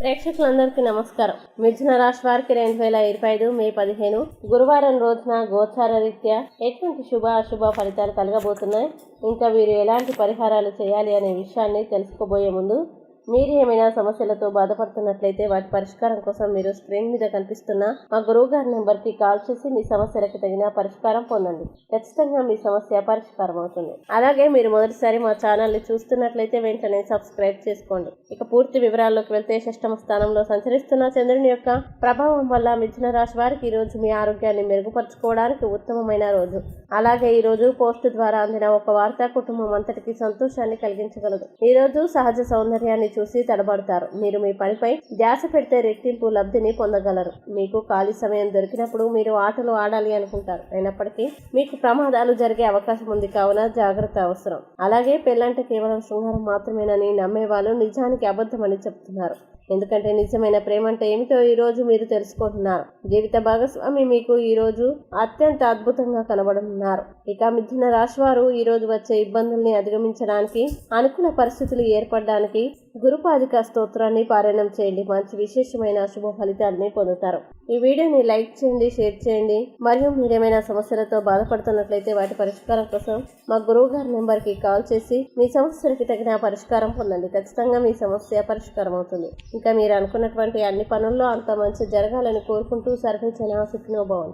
ప్రేక్షకులందరికీ నమస్కారం. మిథున రాశి వారికి రెండు వేల ఇరవై ఐదు మే పదిహేను గురువారం రోజున గోచార రీత్యా ఎటువంటి శుభ అశుభ ఫలితాలు కలగబోతున్నాయి? ఇంకా వీరు ఎలాంటి పరిహారాలు చేయాలి అనే విషయాన్ని తెలుసుకోబోయే ముందు మీరు ఏమైనా సమస్యలతో బాధపడుతున్నట్లయితే వాటి పరిష్కారం కోసం మీరు స్క్రీన్ మీద కనిపిస్తున్న మా గురువు గారి నెంబర్కి కాల్ చేసి మీ సమస్యలకు తగిన పరిష్కారం పొందండి. ఖచ్చితంగా మీ సమస్య పరిష్కారం అవుతుంది. అలాగే మీరు మొదటిసారి మా ఛానల్ని చూస్తున్నట్లయితే వెంటనే సబ్స్క్రైబ్ చేసుకోండి. ఇక పూర్తి వివరాల్లోకి వెళ్తే షష్టమ స్థానంలో సంచరిస్తున్న చంద్రుని యొక్క ప్రభావం వల్ల మిథున రాశి వారికి ఈరోజు మీ ఆరోగ్యాన్ని మెరుగుపరచుకోవడానికి ఉత్తమమైన రోజు. అలాగే ఈ రోజు పోస్ట్ ద్వారా అందిన ఒక వార్త కుటుంబం అంతటికి సంతోషాన్ని కలిగించగలదు. ఈ రోజు సహజ సౌందర్యాన్ని చూసి తడబడతారు. మీరు మీ పనిపై ధ్యాస పెడితే రెట్టింపు లబ్ధిని పొందగలరు. మీకు ఖాళీ సమయం దొరికినప్పుడు మీరు ఆటలు ఆడాలి అనుకుంటారు. అయినప్పటికీ మీకు ప్రమాదాలు జరిగే అవకాశం ఉంది కావున జాగ్రత్త అవసరం. అలాగే పెళ్ళంటే కేవలం శృంగారం మాత్రమేనని నమ్మే వాళ్ళు నిజానికి అబద్ధమని చెప్తున్నారు. ఎందుకంటే నిజమైన ప్రేమ అంటే ఏమిటో ఈ రోజు మీరు తెలుసుకుంటున్నారు. జీవిత భాగస్వామి మీకు ఈ రోజు అత్యంత అద్భుతంగా కనబడుతున్నారు ఇక మిథున రాశి వారు ఈ రోజు వచ్చే ఇబ్బందుల్ని అధిగమించడానికి అనుకూల పరిస్థితులు ఏర్పడడానికి గురుపాదిక స్తోత్రాన్ని పారాయణం చేయండి. మంచి విశేషమైన శుభ ఫలితాలని పొందుతారు. ఈ వీడియోని లైక్ చేయండి షేర్ చేయండి. మరియు మీరేమైనా సమస్యలతో బాధపడుతున్నట్లయితే వాటి పరిష్కారం కోసం మా గురువు గారి నెంబర్కి కాల్ చేసి మీ సమస్యలకి తగిన పరిష్కారం పొందండి. ఖచ్చితంగా మీ సమస్య పరిష్కారం అవుతుంది. ఇంకా మీరు అనుకున్నటువంటి అన్ని పనుల్లో అంత మంచి జరగాలని కోరుకుంటూ సర్వే జనా సుఖినోభవం